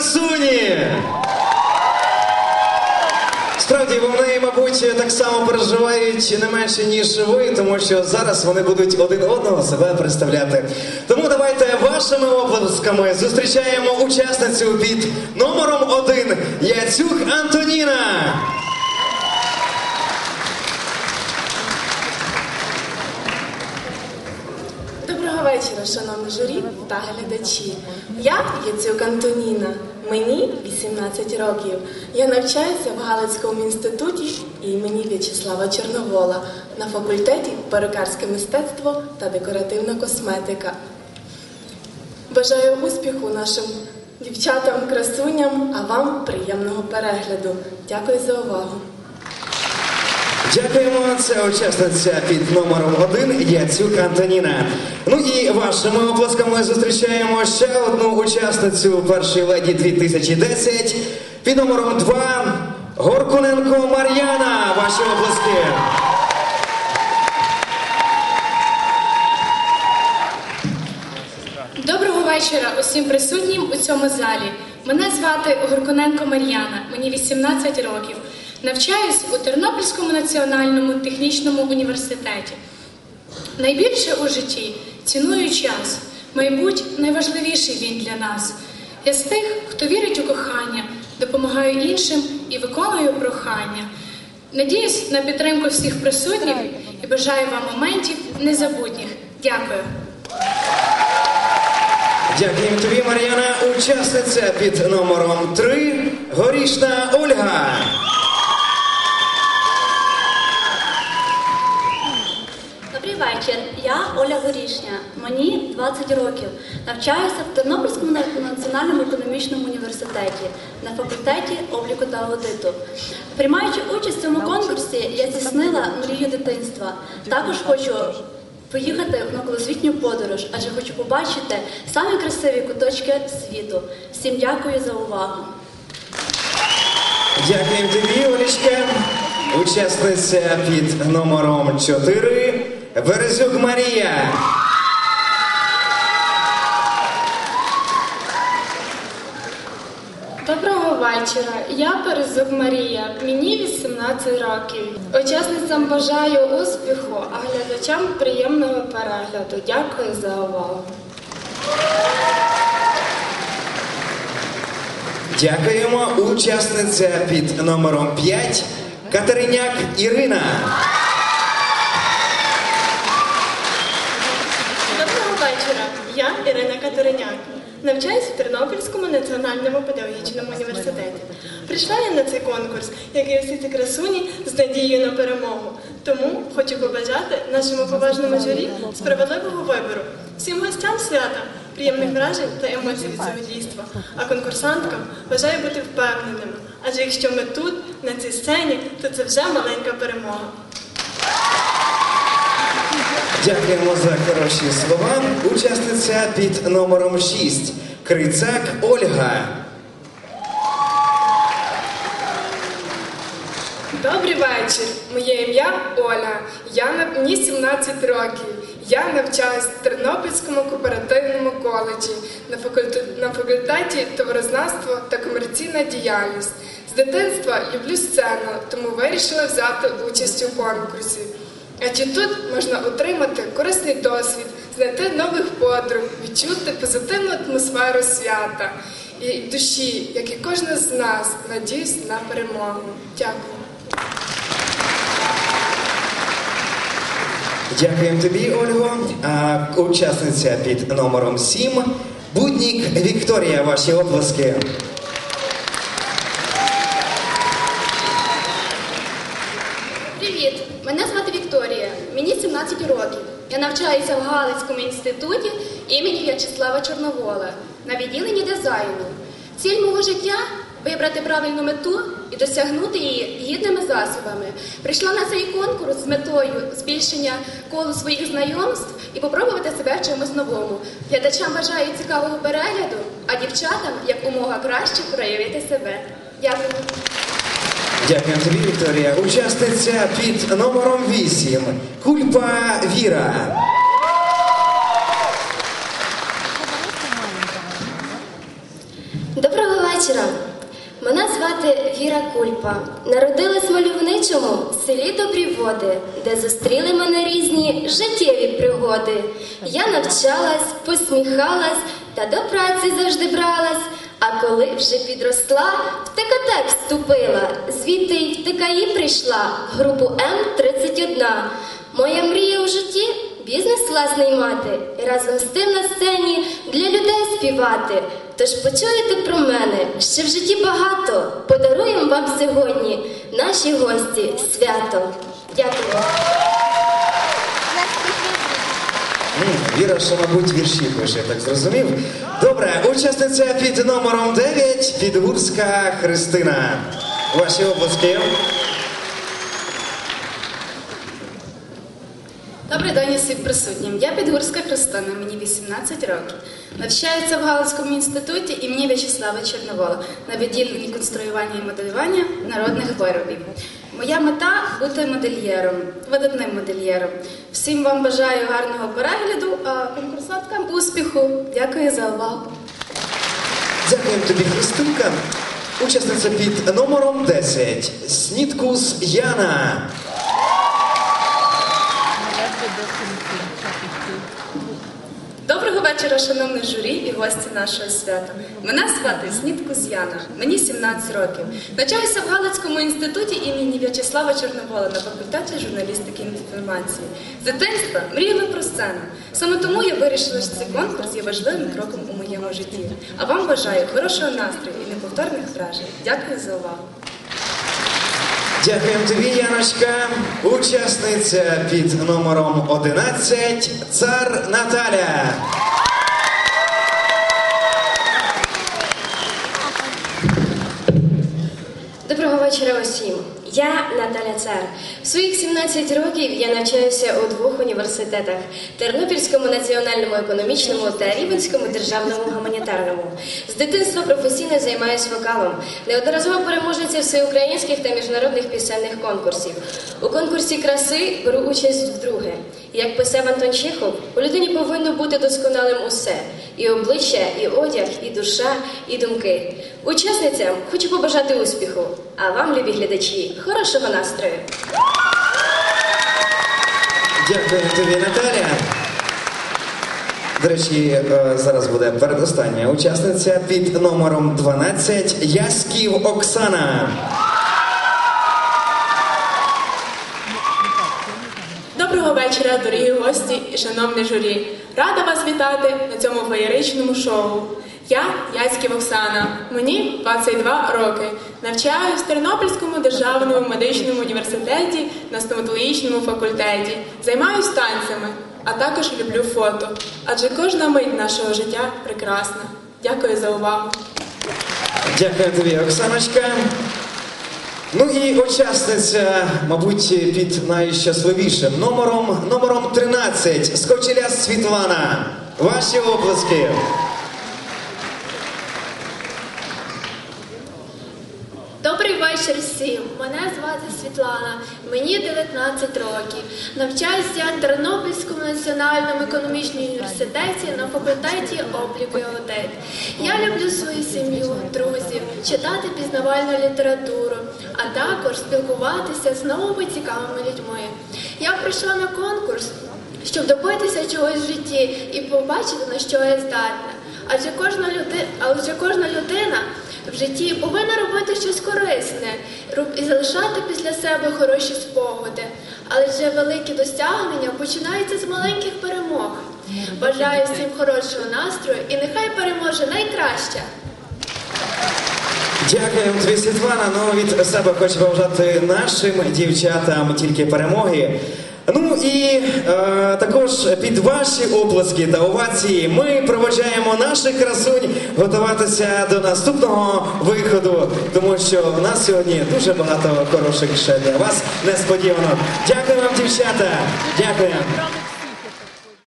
красуні? Справді вони, мабуть, так само переживають не менше, ніж ви, тому що зараз вони будуть один одного себе представляти. Тому давайте вашими оплесками зустрічаємо учасницю під номером один Яцюк Антоніна. Доброго вечора, шановні журі та глядачі. Я Яцюк Антоніна. Мені 18 років. Я навчаюся в Галицькому інституті імені В'ячеслава Чорновола на факультеті перукарське мистецтво та декоративна косметика. Бажаю успіху нашим дівчатам, красуням, а вам приємного перегляду. Дякую за увагу. Дякуємо. Це учасниця під номером один Яцюк Антоніна. Ну і вашими оплесками зустрічаємо ще одну учасницю першої леді 2010 під номером два Горкуненко Мар'яна. Ваші оплески. Доброго вечора усім присутнім у цьому залі. Мене звати Горконенко Мар'яна, мені 18 років. Навчаюсь у Тернопільському національному технічному університеті. Найбільше у житті ціную час. Мабуть, найважливіший він для нас. Я з тих, хто вірить у кохання, допомагаю іншим і виконую прохання. Надіюсь на підтримку всіх присутніх і бажаю вам моментів незабутніх. Дякую. Дякуємо тобі, Мар'яна. Учасниця під номером три Горішна Ольга. Добрий вечір. Я Оля Горішня. Мені 20 років. Навчаюся в Тернопільському національному економічному університеті на факультеті обліку та аудиту. Приймаючи участь в цьому конкурсі, я здійснила мрію дитинства. Також хочу поїхати на колосвітню подорож, адже хочу побачити самі красиві куточки світу. Всім дякую за увагу. Дякуємо тобі, Олічка. Учасниця під номером 4 Березюк Марія. Доброго вечора. Я Перезук Марія. Мені 18 років. Учасницям бажаю успіху, а глядачам приємного перегляду. Дякую за увагу. Дякуємо. Учасниця під номером 5 Катериняк Ірина. Доброго вечора. Я Ірина Катериняк. Навчаюсь в Тернопільському національному педагогічному університеті. Прийшла я на цей конкурс, як і всі ці красуні, з надією на перемогу. Тому хочу побажати нашому поважному журі справедливого вибору, всім гостям свята, приємних вражень та емоцій від цього дійства. А конкурсанткам бажаю бути впевненими. Адже якщо ми тут, на цій сцені, то це вже маленька перемога. Дякуємо за хороші слова. Учасниця під номером 6 Крицак Ольга. Добрий вечір. Моє ім'я Оля. Я мені 17 років. Я навчаюсь в Тернопільському кооперативному коледжі на факультеті, на факультеті товарознавство та комерційна діяльність. З дитинства люблю сцену, тому вирішила взяти участь у конкурсі. Адже тут можна отримати корисний досвід, знайти нових подруг, відчути позитивну атмосферу свята і душі, як і кожна з нас, надіюсь на перемогу. Дякую. Дякуємо тобі, Ольго. А, учасниця під номером 7 Буднік Вікторія. Ваші оплески. Привіт! Мене звати Вікторія. Мені 17 років. Я навчаюся в Галицькому інституті імені В'ячеслава Чорновола на відділенні дизайну. Ціль мого життя вибрати правильну мету і досягнути її гідними засобами. Прийшла на цей конкурс з метою збільшення колу своїх знайомств і попробувати себе в чомусь новому. Глядачам бажаю цікавого перегляду, а дівчатам якомога краще проявити себе. Дякую. Дякуємо тобі, Вікторія. Учасниця під номером 8 Кульпа Віра. вірша. Мене звати Віра Кульпа. Народилась в мальовничому селі Добрі Води, де зустріли мене різні життєві пригоди. Я навчалась, посміхалась та до праці завжди бралась. А коли вже підросла, в ТКТ вступила, звідти й в ТКІ прийшла, в групу М31. Моя мрія у житті бізнес власний мати і разом з тим на сцені для людей співати. Тож почуєте про мене, що в житті багато. Подаруємо вам сьогодні наші гості свято. Дякую. Віра, що, мабуть, вірші пише, я так зрозумів. Добре, учасниця під номером 9 Підгурська Христина. Ваші обласки. Добрий день усім присутнім. Я Підгурська Христина, мені 18 років. Навчаюся в Галицькому інституті імені В'ячеслава Чорновола на відділенні конструювання і моделювання народних виробів. Моя мета бути модельєром, видатним модельєром. Всім вам бажаю гарного перегляду, а конкурсанткам успіху. Дякую за увагу. Дякуємо тобі, Христинка. Учасниця під номером 10 Сніткус Яна. Доброго вечора, шановне журі і гості нашого свята. Мене звати Снітку З'яна, мені 17 років. Навчаюся в Галицькому інституті імені В'ячеслава Чорновола на факультеті журналістики і інформації. З дитинства мріяла про сцену. Саме тому я вирішила, що цей конкурс є важливим кроком у моєму житті. А вам бажаю хорошого настрою і неповторних вражень. Дякую за увагу. Дякуємо тобі, Яночка. Учасниця під номером 11 Цар Наталя. Вечора усім. Я Наталя Цар. Своїх 17 років я навчаюся у двох університетах: Тернопільському національному економічному та Рівенському державному гуманітарному. З дитинства професійно займаюся вокалом. Неодноразово переможниця всеукраїнських та міжнародних пісенних конкурсів. У конкурсі краси беру участь вдруге. Як писав Антон Чехов, у людині повинно бути досконалим усе: і обличчя, і одяг, і душа, і думки. Учасницям хочу побажати успіху, а вам, любі глядачі, хорошого настрою. Дякуємо тобі, Наталя. До речі, е, зараз буде передостання учасниця під номером 12 Ясків Оксана. Доброго вечора, дорогі гості і шановне журі. Рада вас вітати на цьому феєричному шоу. Я Яськів Оксана, мені 22 роки. Навчаюсь в Тернопільському державному медичному університеті на стоматологічному факультеті. Займаюсь танцями, а також люблю фото. Адже кожна мить нашого життя прекрасна. Дякую за увагу. Дякую тобі, Оксаночка. Ну і учасниця, мабуть, під найщасливішим номером, номером 13 Скочеля Світлана. Ваші оплески. Добрий вечір всім. Мене звати Світлана, мені 19 років. Навчаюся в Тернопільському національному економічному університеті на факультеті обліку і аудит. Я люблю свою сім'ю, друзів, читати пізнавальну літературу, а також спілкуватися з новими цікавими людьми. Я прийшла на конкурс, щоб добитися чогось в житті і побачити, на що я здатна. Адже кожна людина, адже кожна людина в житті повинна робити щось корисне залишати після себе хороші спогади. Але вже великі досягнення починаються з маленьких перемог. Бажаю всім хорошого настрою і нехай переможе найкраще. Дякуємо тобі, Світлана. Ну, від себе хочу побажати нашим дівчатам тільки перемоги. Ну і е, також під ваші оплески та овації ми проводжаємо наших красунь готуватися до наступного виходу, тому що в нас сьогодні дуже багато хороших ще для вас несподівано. Дякую вам, дівчата. Дякую.